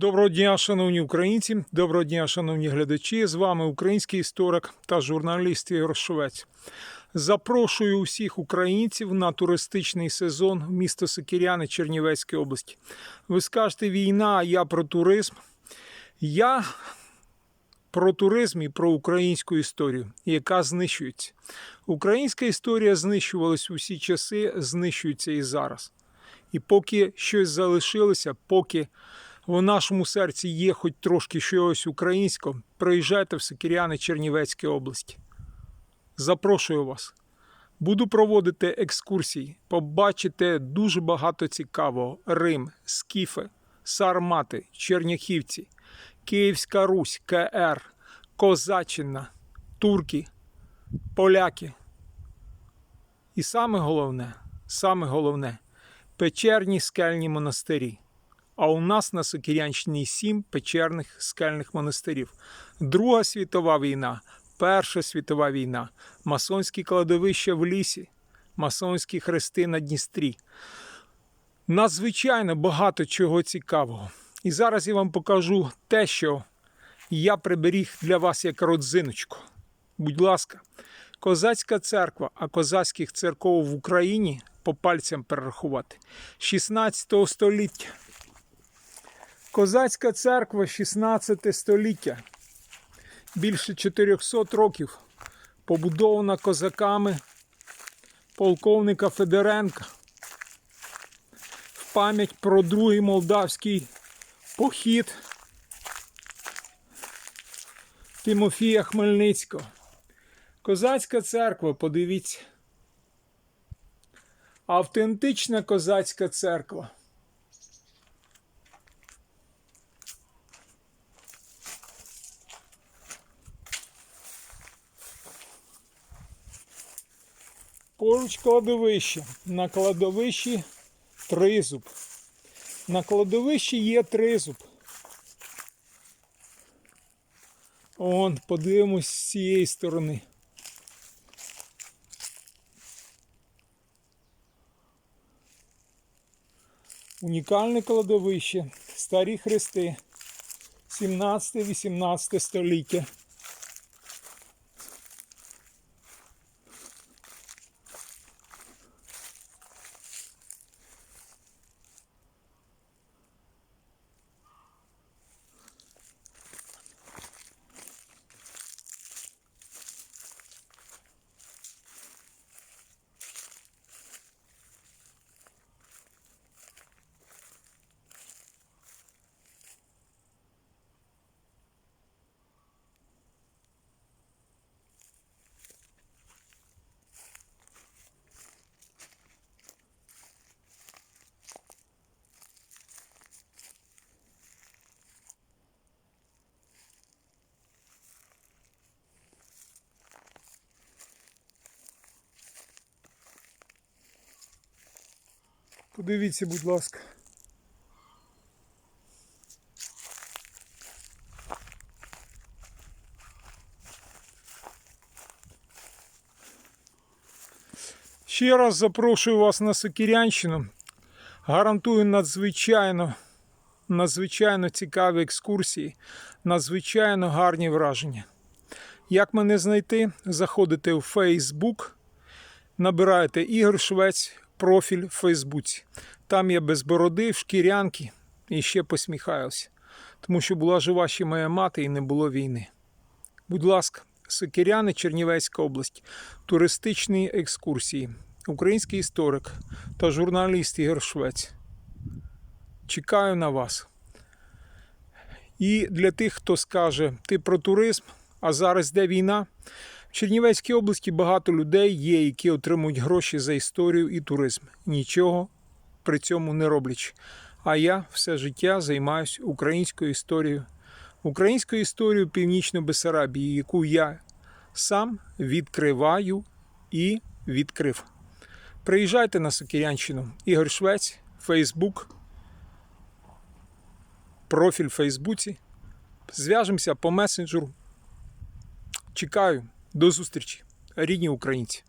Доброго дня, шановні українці, доброго дня, шановні глядачі. З вами український історик та журналіст Ігор Швець. Запрошую усіх українців на туристичний сезон в місто Сокиряни Чернівецької області. Ви скажете війна, а я про туризм. Я про туризм і про українську історію, яка знищується. Українська історія знищувалась усі часи, знищується і зараз. І поки щось залишилося, поки в нашому серці є хоч трошки щось українського, приїжджайте в Сокиряни Чернівецької області. Запрошую вас. Буду проводити екскурсії, побачите дуже багато цікавого: Рим, Скіфи, Сармати, Черняхівці, Київська Русь, КР, Козаччина, Турки, Поляки. І саме головне, саме головне печерні скельні монастирі. А у нас на Сокирянщині сім печерних скельних монастирів. Друга світова війна, Перша світова війна, масонські кладовища в лісі, масонські хрести на Дністрі. Надзвичайно багато чого цікавого. І зараз я вам покажу те, що я приберіг для вас як родзиночку. Будь ласка, козацька церква, а козацьких церков в Україні по пальцям перерахувати 16 століття. Козацька церква 16 століття. Більше 400 років побудована козаками полковника Федоренка в пам'ять про другий молдавський похід Тимофія Хмельницького. Козацька церква, подивіться. Автентична козацька церква. Поруч кладовище. На кладовищі тризуб. На кладовищі є тризуб. Он, подивимось з цієї сторони. Унікальне кладовище, старі хрести, 17-18 століття. Подивіться, будь ласка. Ще раз запрошую вас на Сокирянщину. Гарантую надзвичайно, надзвичайно цікаві екскурсії, надзвичайно гарні враження. Як мене знайти? Заходите у Facebook, набираєте Ігор Швець, профіль в Фейсбуці. Там я без бороди, в шкірянки і ще посміхаюся. Тому що була жива ще моя мати і не було війни. Будь ласка, Сокиряни, Чернівецька область, туристичні екскурсії, український історик та журналіст Ігор Швець. Чекаю на вас. І для тих, хто скаже, ти про туризм, а зараз де війна. В Чернівецькій області багато людей є, які отримують гроші за історію і туризм, нічого при цьому не роблячи. А я все життя займаюся українською історією, українською історією Північної Бесарабії, яку я сам відкриваю і відкрив. Приїжджайте на Сокирянщину. Ігор Швець, Фейсбук, профіль в Фейсбуці. Зв'яжемося по месенджеру. Чекаю. До зустрічі, рідні українці.